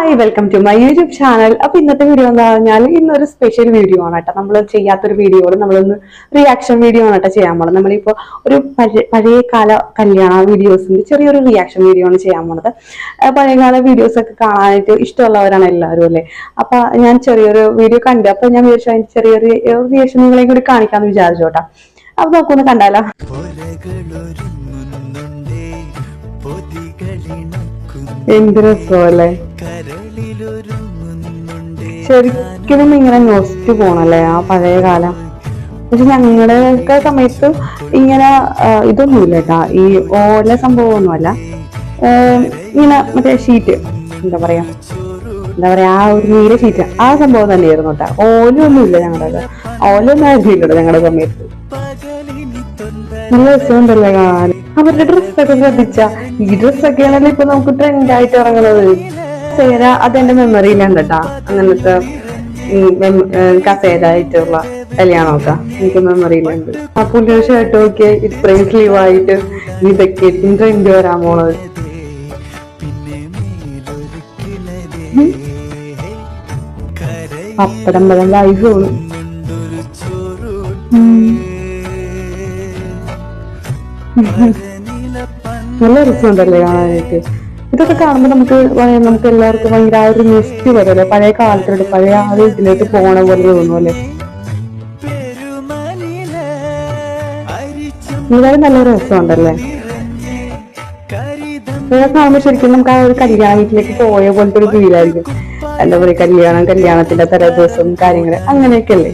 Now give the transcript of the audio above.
Hi welcome to my YouTube channel അപ്പൊ ഇന്നത്തെ video എന്താ പറഞ്ഞാൽ ഇന്നൊരു സ്പെഷ്യൽ വീഡിയോ ആണ് കേട്ടോ. നമ്മൾ ചെയ്യാത്തൊരു വീഡിയോയോട് നമ്മളൊന്ന് റിയാക്ഷൻ വീഡിയോ ആണ് കേട്ടോ ചെയ്യാൻ പോണത്. നമ്മളിപ്പോ ഒരു പഴയ കാല കല്യാണ വീഡിയോസിന്റെ ചെറിയൊരു റിയാക്ഷൻ വീഡിയോ ആണ് ചെയ്യാൻ പോണത്. പഴയകാല വീഡിയോസ് ഒക്കെ കാണാനായിട്ട് ഇഷ്ടമുള്ളവരാണ് എല്ലാവരും അല്ലേ? അപ്പൊ ഞാൻ ചെറിയൊരു വീഡിയോ കണ്ടു. അപ്പൊ ഞാൻ വിചാരിച്ചു അതിന്റെ ചെറിയൊരു റിയാക്ഷൻ നിങ്ങളെയും കൂടി കാണിക്കാമെന്ന് വിചാരിച്ചു കേട്ടോ. അപ്പൊ നോക്കൊന്ന് കണ്ടാലോ. എന്ത് ശരിക്കും ഇങ്ങനെ നോസ്റ്റ് പോണല്ലേ? ആ പഴയ കാലം. പക്ഷെ ഞങ്ങളുടെ ഒക്കെ സമയത്ത് ഇങ്ങനെ ഇതൊന്നുമില്ല കേട്ടാ. ഈ ഓല സംഭവമൊന്നുമല്ല. ഇങ്ങനെ മറ്റേ ഷീറ്റ് എന്താ പറയാ എന്താ പറയാ ആ ഒരു നീല ഷീറ്റ് ആ സംഭവം തന്നെയായിരുന്നു കേട്ടാ. ഓലൊന്നും ഇല്ല ഞങ്ങളുടെ ഓലൊന്നും ആയിരുന്നില്ല ഞങ്ങളുടെ സമയത്ത്. നല്ല രസമുണ്ടല്ലേ കാണാൻ? അവരുടെ ഡ്രസ്സൊക്കെ ശ്രദ്ധിച്ച. ഈ ഡ്രസ്സൊക്കെയാണല്ലോ ഇപ്പൊ നമുക്ക് ട്രെൻഡ് ആയിട്ട് ഇറങ്ങുന്നത്. കസേര അതെന്റെ മെമ്മറിയിലാണ് കേട്ടാ. അങ്ങനത്തെ കസേര ആയിട്ടുള്ള കല്യാണമൊക്കെ എനിക്ക് മെമ്മറിയിലുണ്ട് ആ പുള്ളിയുടെ ഷർട്ട് നോക്കിയ ഇത്രയും സ്ലീവ് ആയിട്ട് ഇതൊക്കെ ട്രെൻഡ് വരാൻ പോണത്. അപ്പടം മേലൊരു ലൈഫ് കരയുന്നുണ്ടൊരു നല്ല രസമുണ്ടല്ലേ കാണാനായിട്ട്. ഇതൊക്കെ കാണുമ്പോൾ നമുക്ക് നമുക്ക് എല്ലാവർക്കും ഭയങ്കര ആ ഒരു മിസ്റ്റ് വരുമല്ലേ പഴയ കാലത്തിലോട്ട് പഴയ ആ ഒരു ഇതിലേക്ക് പോകണ പോലെ തോന്നും അല്ലേ? പെരുമനില അരിച്ചും എന്തായാലും നല്ല രസമുണ്ടല്ലേ? ഇതൊക്കെ കാണുമ്പോൾ ശരിക്കും നമുക്ക് ആ ഒരു കല്യാണ വീട്ടിലേക്ക് പോയ പോലത്തെ ഒരു ഫീലായിരിക്കും എന്താ പറയുക കല്യാണം കല്യാണത്തിന്റെ തലേ ദിവസം കാര്യങ്ങൾ അങ്ങനെയൊക്കെ അല്ലേ?